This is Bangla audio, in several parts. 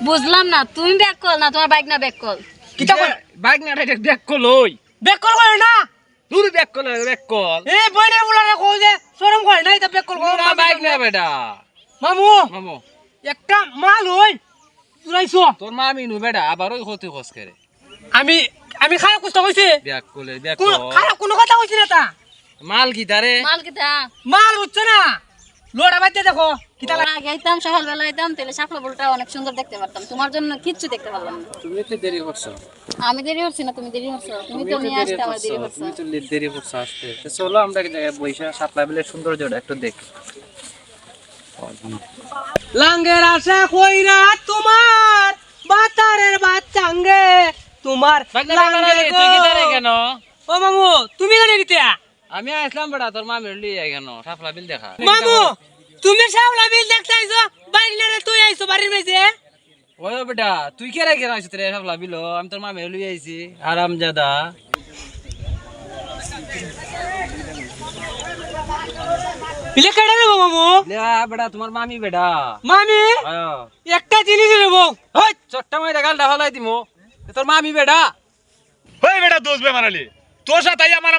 বুঝলাম না তুমি ব্যাক কল না তোমার বাইক না ব্যাক কল কিতা কই বাইক না এটা ব্যাক কল ওই। বেক কল করে না? দূর ব্যাক কল ব্যাক কল এ বইনে বুলারে কও যে শরম করে না এটা বেক কল করে না বাইক না বেটা। মামু মামু। একটা মাল হই চুরাইছো তোর মামি নু বেটা আবার ওই ক্ষতি খোঁজ করে আমি আমি খারাপ কষ্ট কইছি। ব্যাক কলে ব্যাক কল খারাপ কোনো কথা কইছি না তা। মাল কি তারে মাল কিতা? মাল বুঝছ না। লোড়া বাইতে দেখো কিতা আগে আইতাম সকালবেলা আইতাম তাহলে শাপলা ফুলটা অনেক সুন্দর দেখতে পারতাম। তোমার জন্য কিচ্ছু দেখতে পারলাম না। তুমি তো দেরি করছ। আমি দেরি হচ্ছি না তুমি দেরি হচ্ছো তুমি তো নিয়ে আসতে আমার দেরি হচ্ছে তুমি তো দেরি করছ আসতে। তো চলো আমরা এক জায়গায় বইসা সাতলা বিলের সৌন্দর্যটা একটু দেখি। লাঙ্গের আশা কইরা তোমার বাতারের বাচ্চাঙ্গে তোমার লাঙ্গের তুই কি কেন? ও মামু তুমি কেন দিতে আমি আসলাম বেটা তোর মামির লিয়ে কেন সাতলা বিল দেখা। মামু তুমি সাবলা বিল দেখতে আইছো? নিয়ে তুই আইছো বাড়ির মেজে ওই বেটা তুই কে রেখে আছিস রে সাতলা বিল? আমি তোর মামির লিয়ে আইছি। আরাম জাদা বিলে কেটে নেব মামু? লিয়া বেটা তোমার মামি বেটা। মামি? একটা জিনিস নেব। ওই চট্টা মাইরা গালটা ফলাই দিমু। তোর মামি বেটা। ওই বেটা দোষ বে মারালি তোর সাথে আমার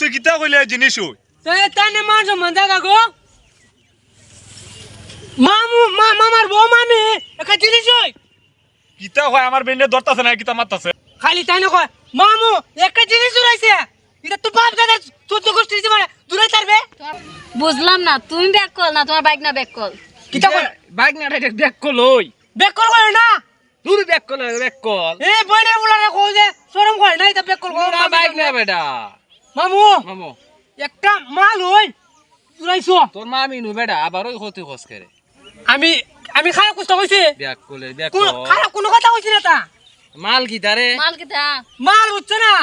তুই কিতা কইলে জিনিস হই তাই মান সম্মান জাগা গো মামু মামার বউ মামি একটা জিনিস হই কিতা হয় আমার বেনে ধরতাছে না কিতা মারতাছে? খালি তাই না কয় মামু একটা জিনিস উড়াইছে এটা তো বাপ দাদা চোদ্দ গোষ্ঠী মানে দূরে থাকবে বুঝলাম না তুমি ব্যাক কল না তোমার বাইক না ব্যাক কল কিতা কয়? বাইক না ব্যাক কল ওই। বেক কল করে না? দূর ব্যাক কল ব্যাক কল এ বইনে বুলারে কও যে শরম করে না এটা বেক কল করে না বাইক না বেটা। মামু মামু। একটা মাল হই উড়াইছো। তোর মামি নু বেটা আবার ওই ক্ষতি খোঁজ করে। আমি আমি খারাপ কষ্ট কইছি। ব্যাক কলে ব্যাক কোন কল খারাপ কোনো কথা কইছি না তা। মাল কি তারে মাল কিতা? মাল বুঝছ না।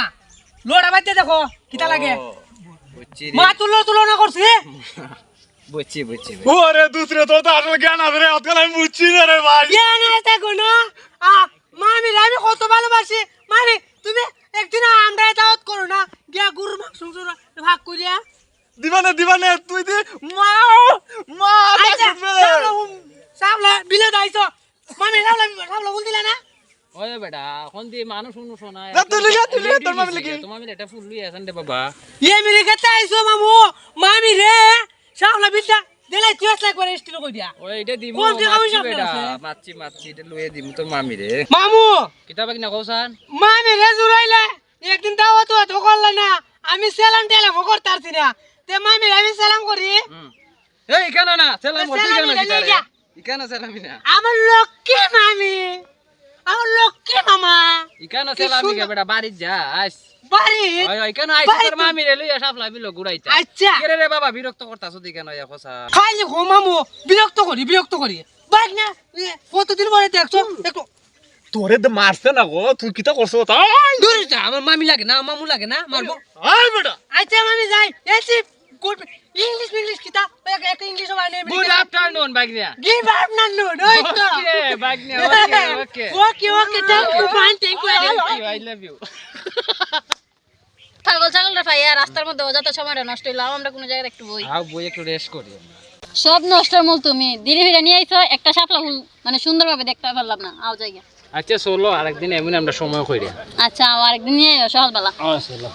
লোড়া বাইতে দেখো কিতা লাগে। বুঝছি রে। মা তুলো তুলনা করছি। বুঝছি বুঝছি। ওরে দুসরে তো তো আসলে জ্ঞান আছে রে আজকাল আমি বুঝছি না রে ভাই। জ্ঞান আছে কোনো। মামি রে আমি কত ভালোবাসি। মামি তুমি একদিন আমরা দাওয়াত করো না গিয়া গরু মাংস ভাগ করিয়া। দিবানে দিবানে তুই দি। মা মা সাবলা বিলে দাইছো মামি সাবলা সাবলা বল দিলা না? ওই বেটা এখন দিয়ে মানুষ অনুষ না না, তুই লিখা, তুই লিখা, তোর মামি লিখি। তোমার মামি এটা ফুল লুই আছেন রে বাবা। ইয়ে মিলি কেতে আইছো মামু। মামি রে সাবলা বিলটা। দিলে তুই আসলে একবার স্টিল কই দিয়া? ওই এটা দিমু কোন মাছি মাছি মাছি এটা লুয়ে দিমু তোর মামি রে। মামু! কিতাব কি না কৌসান মামি রে জুড়াইলে একদিন দাওয়াত তো করলা না আমি সেলাম টেলাম না। তে মামি আমি সেলাম করি। এই কেন না সেলাম করতে কেন না, কি। ইকানা সেলামি না। আমার লক্ষ্মী মামি আমার লক্ষ্মী মামা। ইকানা সেলামি কে বেটা বাড়ি যা আইস। বাড়ি? কেন বাড়ি তোর তো- মামি রে লইয়া সাফলা বিলো গুড়াইতা আচ্ছা। কে রে বাবা বিরক্ত করতাছ দি কেন ইয়া খাইলে মামু বিরক্ত করি বিরক্ত করি। বাইক না কতদিন পরে দেখছ? একটু তোরে তো মারছে না গো তুই কিতা করছ? তাই দূরে যা আমার মামি লাগে না মামু লাগে না মারবো। আই বেটা! আচ্ছা মামি যাই। এসি গুড ইংলিশ ইংলিশ কিতা এক- ইংলিশ হয় না গুড আফটারনুন বাইগনিয়া গিভ আপ ওই তো। Okay বাইগনিয়া okay okay okay okay you fine thank you thank you I love you ছাগল ছাগলটা ফাইয়া রাস্তার মধ্যে অযথা সময়টা নষ্ট হইল আমরা কোনো জায়গায় একটু বই। আও বই একটু রেস্ট করি সব নষ্টের মূল তুমি। ধীরে ধীরে নিয়ে আইছো একটা শাপলা ফুল মানে সুন্দরভাবে দেখতে পারলাম না আও জায়গা। আচ্ছা চলো আরেকদিন এমন আমরা সময় কইরা আচ্ছা আরেকদিন নিয়ে আইও সকালবেলা আচ্ছা চলো।